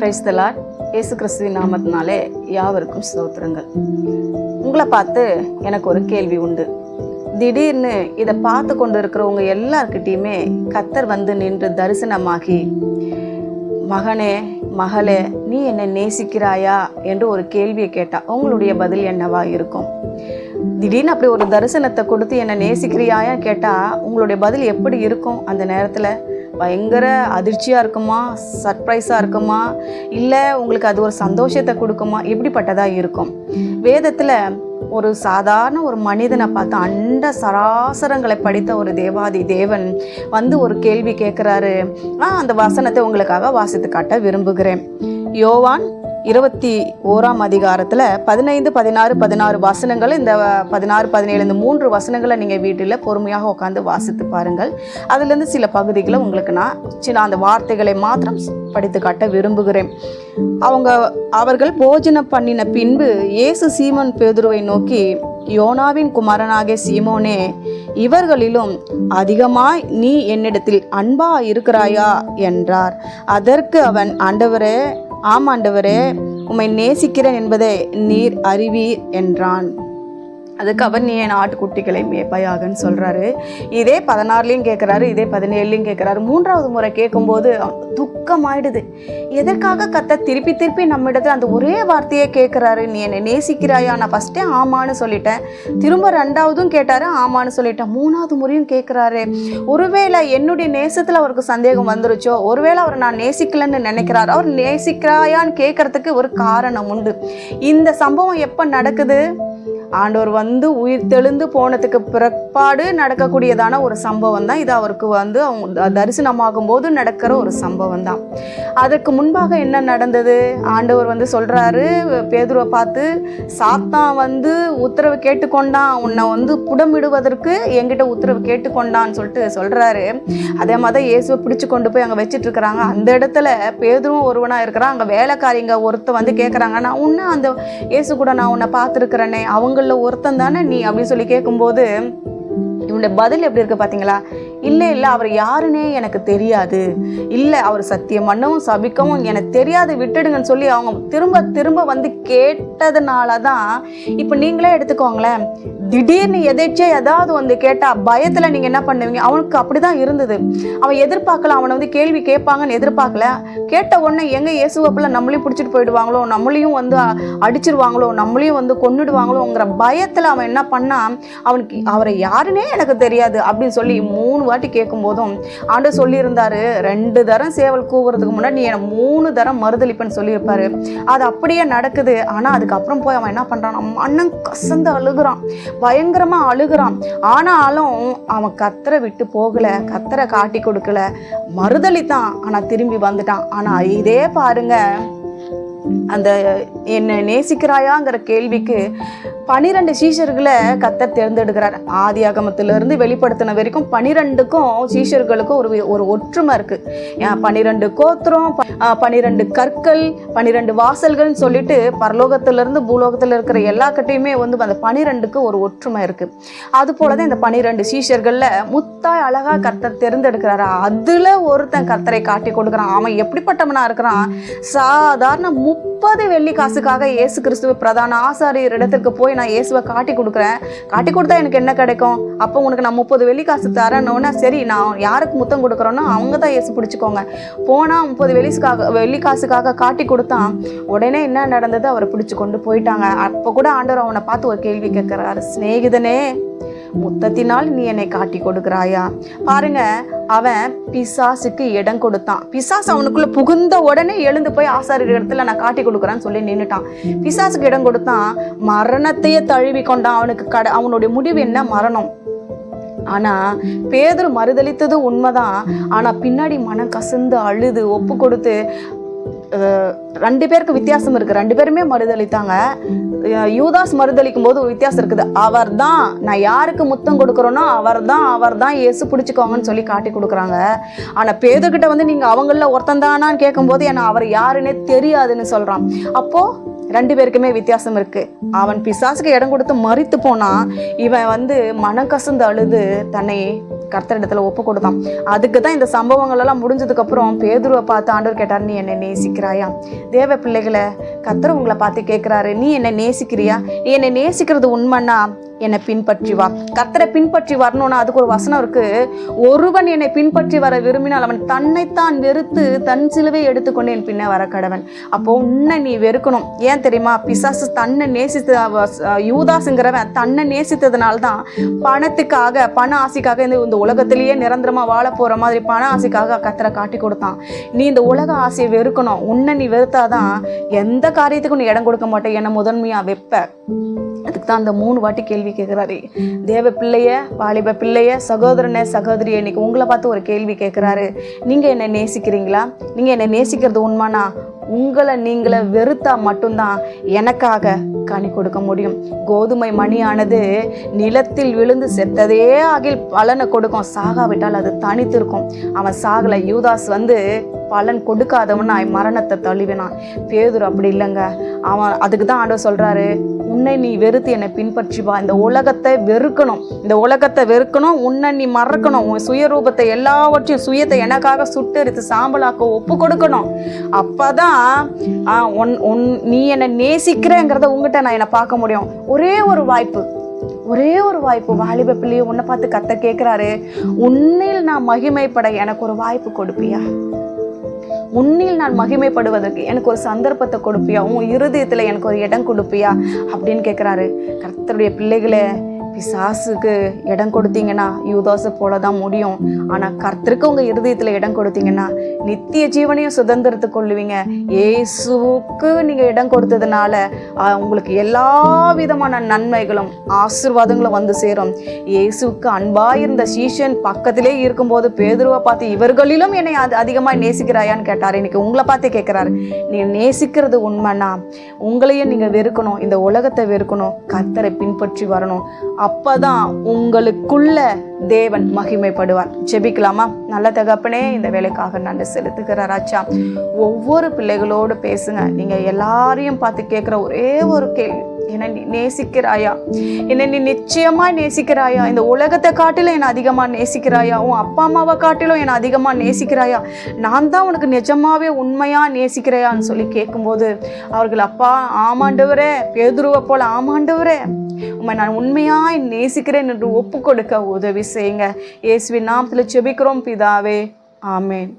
Price இயேசு கிறிஸ்துவின் நாமத்தினாலே யாவருக்கும் ஸ்தோத்திரங்கள். உங்களை பார்த்து எனக்கு ஒரு கேள்வி உண்டு. திடீர்னு இதை பார்த்து கொண்டு இருக்கிறவங்க எல்லார்கிட்டேயுமே கத்தர் வந்து நின்று தரிசனமாகி மகனே மகளே நீ என்னை நேசிக்கிறாயா? என்று ஒரு கேள்வியை கேட்டா உங்களுடைய பதில் என்னவா இருக்கும்? திடீர்னு அப்படி ஒரு தரிசனத்தை கொடுத்து என்னை நேசிக்கிறியாயா கேட்டா உங்களுடைய பதில் எப்படி இருக்கும் அந்த நேரத்தில்? பயங்கர அதிர்ச்சியாக இருக்குமா? சர்ப்ரைஸாக இருக்குமா? இல்லை உங்களுக்கு அது ஒரு சந்தோஷத்தை கொடுக்குமா? எப்படிப்பட்டதாக இருக்கும்? வேதத்தில் ஒரு சாதாரண ஒரு மனிதனை பார்த்து அண்ட சராசரங்களை படித்த ஒரு தேவாதி தேவன் வந்து ஒரு கேள்வி கேட்குறாரு ஆ அந்த வசனத்தை உங்களுக்காக வாசித்து காட்ட விரும்புகிறேன். யோவான் இருபத்தி ஓராம் அதிகாரத்தில் பதினைந்து பதினாறு பதினாறு வசனங்கள். இந்த பதினாறு பதினேழு இந்த மூன்று வசனங்களை நீங்கள் வீட்டில் பொறுமையாக உட்காந்து வாசித்து பாருங்கள். அதுலேருந்து சில பகுதிகளை உங்களுக்கு நான் சின்ன அந்த வார்த்தைகளை மாத்திரம் படித்து காட்ட விரும்புகிறேன். அவங்க அவர்கள் போஜனம் பண்ணின பின்பு இயேசு சீமன் பேதுருவை நோக்கி யோனாவின் குமாரனாகிய சீமோனே இவர்களிலும் அதிகமாய் நீ என்னிடத்தில் அன்பா இருக்கிறாயா என்றார். அதற்கு அவன் ஆண்டவரே ஆம் ஆண்டவரே உம்மை நேசிக்கிறேன் என்பதை நீர் அறிவீர் என்றான். அதுக்கு அவர் நீ என் ஆட்டுக்குட்டிகளை மேப்பாயாகன்னு சொல்கிறாரு இதே பதினாறுலேயும் கேட்குறாரு இதே பதினேழுலையும் கேட்குறாரு மூன்றாவது முறை கேட்கும்போது துக்கமாயிடுது. எதற்காக கத்த திருப்பி திருப்பி நம்மிடத்தில் அந்த ஒரே வார்த்தையே கேட்குறாரு நீ என்னை நேசிக்கிறாயா? நான் ஃபஸ்ட்டே ஆமான்னு சொல்லிட்டேன். திரும்ப ரெண்டாவதும் கேட்டார் ஆமான்னு சொல்லிட்டேன். மூணாவது முறையும் கேட்குறாரு ஒருவேளை என்னுடைய நேசத்தில் அவருக்கு சந்தேகம் வந்துருச்சோ? ஒருவேளை அவர் நான் நேசிக்கலன்னு நினைக்கிறாரு? அவர் நேசிக்கிறாயான்னு கேட்கறதுக்கு ஒரு காரணம் உண்டு. இந்த சம்பவம் எப்போ நடக்குது? ஆண்டவர் வந்து உயிர் தெளிந்து போனதுக்கு பிற்பாடு நடக்கக்கூடியதான ஒரு சம்பவம் தான் இது. அவருக்கு வந்து அவங்க தரிசனமாகும் போது நடக்கிற ஒரு சம்பவம் தான். அதற்கு முன்பாக என்ன நடந்தது? ஆண்டவர் வந்து சொல்றாரு பேதுருவை பார்த்து சாத்தான் வந்து உத்தரவு கேட்டுக்கொண்டான். உன்னை வந்து புடமிடுவதற்கு என்கிட்ட உத்தரவு கேட்டுக்கொண்டான்னு சொல்லிட்டு சொல்றாரு. அதே மாதிரி இயேசுவை பிடிச்சு கொண்டு போய் அங்கே வச்சுட்டு இருக்கிறாங்க. அந்த இடத்துல பேதுருவும் ஒருவனா இருக்கிறான். அங்கே வேலைக்காரிங்க ஒருத்த வந்து கேட்குறாங்க நான் உன்னை அந்த இயேசு கூட நான் உன்னை பார்த்துருக்குறேனே. அவங்க அவங்களில் ஒருத்தன் தானே நீ அப்படின்னு சொல்லி கேட்கும்போது இவனுடைய பதில் எப்படி இருக்கு பார்த்தீங்களா? இல்லை இல்லை அவர் யாருன்னே எனக்கு தெரியாது. இல்லை அவர் சத்தியம் பண்ணவும் சபிக்கவும் எனக்கு தெரியாது விட்டுடுங்கன்னு சொல்லி அவங்க திரும்ப திரும்ப வந்து கேட்டதுனால தான் இப்போ நீங்களே எடுத்துக்கோங்களேன். திடீர்னு எதேச்சியா ஏதாவது வந்து கேட்டால் பயத்தில் நீங்கள் என்ன பண்ணுவீங்க? அவனுக்கு அப்படி தான் இருந்தது. அவன் எதிர்பார்க்கல அவனை வந்து கேள்வி கேட்பாங்கன்னு எதிர்பார்க்கல. கேட்ட உடனே எங்கே இயேசுவப்பில் நம்மளையும் பிடிச்சிட்டு போயிடுவாங்களோ நம்மளையும் வந்து அடிச்சிருவாங்களோ நம்மளையும் வந்து கொன்னுடுவாங்களோங்கிற பயத்தில் அவன் என்ன பண்ணால் அவனுக்கு அவரை யாருன்னே எனக்கு தெரியாது அப்படின்னு சொல்லி மூணு வாட்டி கேட்கும் போதும் ஆண்டு சொல்லியிருந்தாரு ரெண்டு தரம் சேவல் கூவுறதுக்கு முன்னாடி நீ என்னை மூணு தரம் மறுதளிப்பேன்னு சொல்லியிருப்பாரு. அது அப்படியே நடக்குது. ஆனால் அதுக்கப்புறம் போய் அவன் என்ன பண்ணுறான் அண்ணன் கசந்து அழுகுறான். பயங்கரமாக அழுகிறான். ஆனாலும் அவன் கத்தரை விட்டு போகலை. கத்தரை காட்டி கொடுக்கல. மறுதளித்தான். ஆனால் திரும்பி வந்துட்டான். ஆனால் இதே பாருங்க. அந்த என்னை நேசிக்கிறாயாங்கிற கேள்விக்கு பனிரெண்டு சீஷர்களை கத்தர் தேர்ந்தெடுக்கிறார். ஆதி அகமத்திலிருந்து வெளிப்படுத்தின வரைக்கும் பனிரெண்டுக்கும் சீஷர்களுக்கும் ஒரு ஒரு ஒற்றுமை இருக்குது பனிரெண்டு கோத்திரம் பனிரெண்டு கற்கள் பனிரெண்டு வாசல்கள்னு சொல்லிட்டு பரலோகத்திலிருந்து பூலோகத்தில் இருக்கிற எல்லா கட்டையுமே வந்து அந்த பனிரெண்டுக்கு ஒரு ஒற்றுமை இருக்குது அது போலதான் இந்த பனிரெண்டு சீஷர்களில் முத்தாய் அழகாக கர்த்தர் தேர்ந்தெடுக்கிறாரு? அதில் ஒருத்தன் கர்த்தரை காட்டி கொடுக்குறான். அவன் எப்படிப்பட்டவனாக இருக்கிறான்? சாதாரண மு முப்பது வெள்ளி காசுக்காக இயேசு கிறிஸ்துவ பிரதான ஆசாரியர் இடத்துக்கு போய் நான் இயேசுவை காட்டி கொடுக்குறேன். காட்டி கொடுத்தா எனக்கு என்ன கிடைக்கும்? அப்போ உனக்கு நான் முப்பது வெள்ளி காசு தரணும்னா சரி நான் யாருக்கு முத்தம் கொடுக்குறோன்னா அவங்க தான் இயேசு பிடிச்சிக்கோங்க. போனால் முப்பது வெள்ளிக்காக வெள்ளி காசுக்காக காட்டி கொடுத்தான் உடனே என்ன நடந்தது? அவரை பிடிச்சி கொண்டு போயிட்டாங்க. அப்போ கூட ஆண்டவர் அவனை பார்த்து ஒரு கேள்வி கேட்குறாரு சிநேகிதனே முத்தத்தினால் நீ என்னை காட்டி கொடுக்குறாயா? பாருங்க அவன் பிசாசுக்கு இடம் கொடுத்தான். பிசாசு அவனுக்குள்ள புகுந்த உடனே எழுந்து போய் ஆசாரியர் இடத்துல நான் காட்டி கொடுக்குறேன்னு சொல்லி நின்றுட்டான் பிசாசுக்கு இடம் கொடுத்தான். மரணத்தையே தழுவி கொண்டான். அவனுக்கு கட அவனுடைய முடிவு என்ன? மரணம். ஆனா பேதர் மறுதளித்தது உண்மைதான். ஆனா பின்னாடி மனம் கசந்து அழுது ஒப்பு கொடுத்து ரெண்டு பேருக்கு வித்தியாசம் இருக்கு. ரெண்டு பேருமே மறுதளித்தாங்க. யூதாஸ் மறுதளிக்கும் போது ஒரு வித்தியாசம் இருக்குது. அவர் தான் நான் யாருக்கு முத்தம் கொடுக்குறேனோ அவர் தான் அவர் தான் இயேசு பிடிச்சிக்கோங்கன்னு சொல்லி காட்டி கொடுக்குறாங்க. ஆனால் பேதுகிட்ட வந்து நீங்கள் அவங்கள ஒருத்தன் தானான்னு கேட்கும்போது ஏன்னா அவர் யாருன்னே தெரியாதுன்னு சொல்கிறான் அப்போது ரெண்டு பேருக்குமே வித்தியாசம் இருக்கு. அவன் பிசாசுக்கு இடம் கொடுத்து மறித்து போனா இவன் வந்து மனம் கசந்து அழுது தன்னை கர்த்தரிடத்துல ஒப்பு கொடுத்தான். அதுக்கு தான் இந்த சம்பவங்கள் எல்லாம் முடிஞ்சதுக்கு அப்புறம் பேதுருவை பார்த்து ஆண்டவர் கேட்டார் நீ என்னை நேசிக்கிறாயா? தேவ பிள்ளைகளை கர்த்தர் உங்களை பார்த்து கேட்குறாரு. நீ என்னை நேசிக்கிறியா? நீ என்னை நேசிக்கிறது உண்மைன்னா என்னை பின்பற்றி வா. கத்தரை பின்பற்றி வரணும்னா அதுக்கு ஒரு வசனம் இருக்கு. ஒருவன் என்னை பின்பற்றி வர விரும்பினால் அவன் தன்னைத்தான் வெறுத்து தன் சிலுவை எடுத்துக்கொண்டு என் பின்ன வர கடவன். அப்போ உன்னை நீ வெறுக்கணும். ஏன் தெரியுமா? பிசாசு தன்னை நேசித்த யூதாஸுங்கிறவன் யூதாசுங்கிறவன் தன்னை நேசித்ததுனால தான் பணத்துக்காக பண ஆசைக்காக இந்த இந்த உலகத்திலேயே நிரந்தரமா வாழ போற மாதிரி பண ஆசைக்காக கத்தரை காட்டி கொடுத்தான். நீ இந்த உலக ஆசையை வெறுக்கணும். உன்னை நீ வெறுத்தாதான் எந்த காரியத்துக்கும் நீ இடம் கொடுக்க மாட்டே. என்னை முதன்மையா வெப்ப. அதுக்கு தான் அந்த மூணு வாட்டி கேள்வி கேட்குறாரு தேவ பிள்ளைய வாலிப பிள்ளைய சகோதரனே சகோதரியை இன்னைக்கு உங்களை பார்த்து ஒரு கேள்வி கேட்குறாரு நீங்கள் என்னை நேசிக்கிறீங்களா? நீங்கள் என்னை நேசிக்கிறது உண்மைனா உங்களை நீங்களை வெறுத்தா மட்டும்தான் எனக்காக கனி கொடுக்க முடியும். கோதுமை மணியானது நிலத்தில் விழுந்து செத்ததே ஆகில் பலனை கொடுக்கும். சாகாவிட்டால் அது தனித்திருக்கும். அவன் சாகலை யூதாஸ் வந்து பலன் கொடுக்காதவன் மரணத்தை தழுவினான். பேதூர் அப்படி இல்லைங்க. அவன் அதுக்கு தான் ஆண்டவர் சொல்கிறாரு உன்னை நீ வெறுத்து என்னை பின்பற்றி வா. இந்த உலகத்தை வெறுக்கணும். இந்த உலகத்தை வெறுக்கணும். உன்னை நீ மறக்கணும். உன் சுயரூபத்தை எல்லாவற்றையும் சுயத்தை எனக்காக சுட்டெரித்து சாம்பலாக்க ஒப்பு கொடுக்கணும். அப்பதான் தான் உன் உன் நீ என்னை நேசிக்கிறேங்கிறத உங்ககிட்ட நான் என்னை பார்க்க முடியும். ஒரே ஒரு வாய்ப்பு. ஒரே ஒரு வாய்ப்பு. வாலிப பிள்ளையை உன்னை பார்த்து கத்த கேட்குறாரு உன்னில் நான் மகிமைப்பட எனக்கு ஒரு வாய்ப்பு கொடுப்பியா? உன்னில் நான் மகிமைப்படுவதற்கு எனக்கு ஒரு சந்தர்ப்பத்தை கொடுப்பியா? உன் இருதயத்தில் எனக்கு ஒரு இடம் கொடுப்பியா? அப்படின்னு கேட்குறாரு கர்த்தருடைய பிள்ளைகளை பிசாசுக்கு இடம் கொடுத்தீங்கன்னா யூதாசை போல தான் முடியும். ஆனால் கர்த்தருக்கு உங்கள் இருதயத்தில் இடம் கொடுத்தீங்கன்னா நித்திய ஜீவனையும் சுதந்திரத்து கொள்ளுவீங்க. ஏசுவுக்கு நீங்கள் இடம் கொடுத்ததுனால உங்களுக்கு எல்லா விதமான நன்மைகளும் ஆசீர்வாதங்களும் வந்து சேரும். இயேசுவுக்கு அன்பாயிருந்த சீஷன் பக்கத்திலே இருக்கும்போது பேதுருவை பார்த்து இவர்களிலும் என்னை அது அதிகமாக நேசிக்கிறாயான்னு கேட்டார். இன்னைக்கு உங்களை பார்த்து கேட்குறாரு நீ நேசிக்கிறது உண்மைன்னா உங்களையும் நீங்கள் வெறுக்கணும் இந்த உலகத்தை வெறுக்கணும் கர்த்தரை பின்பற்றி வரணும். அப்பதான் உங்களுக்குள்ள தேவன் மகிமைப்படுவார். ஜெபிக்கலாமா? நல்ல தகப்பனே இந்த வேலைக்காக நன்றி செலுத்துகிறார் ஆச்சா ஒவ்வொரு பிள்ளைகளோடு பேசுங்க. நீங்க எல்லாரையும் பார்த்து கேட்குற ஒரே ஒரு கேள்வி. என்னை நீ நேசிக்கிறாயா? என்னை நீ நிச்சயமாக நேசிக்கிறாயா? இந்த உலகத்தை காட்டிலும் என்னை அதிகமாக நேசிக்கிறாயா? உன் அப்பா அம்மாவை காட்டிலும் என்னை அதிகமாக நேசிக்கிறாயா? நான் தான் உனக்கு நிஜமாகவே உண்மையாக நேசிக்கிறையான்னு சொல்லி கேட்கும்போது அவர்கள் அப்பா ஆமாண்டவரே பேதுருவை போல ஆமாண்டவரே உம்மை நான் உண்மையாய் நேசிக்கிறேன் என்று ஒப்பு கொடுக்க உதவி செய்யுங்க. இயேசுவின் நாமத்தில் செபிக்கிறோம் பிதாவே. ஆமேன்.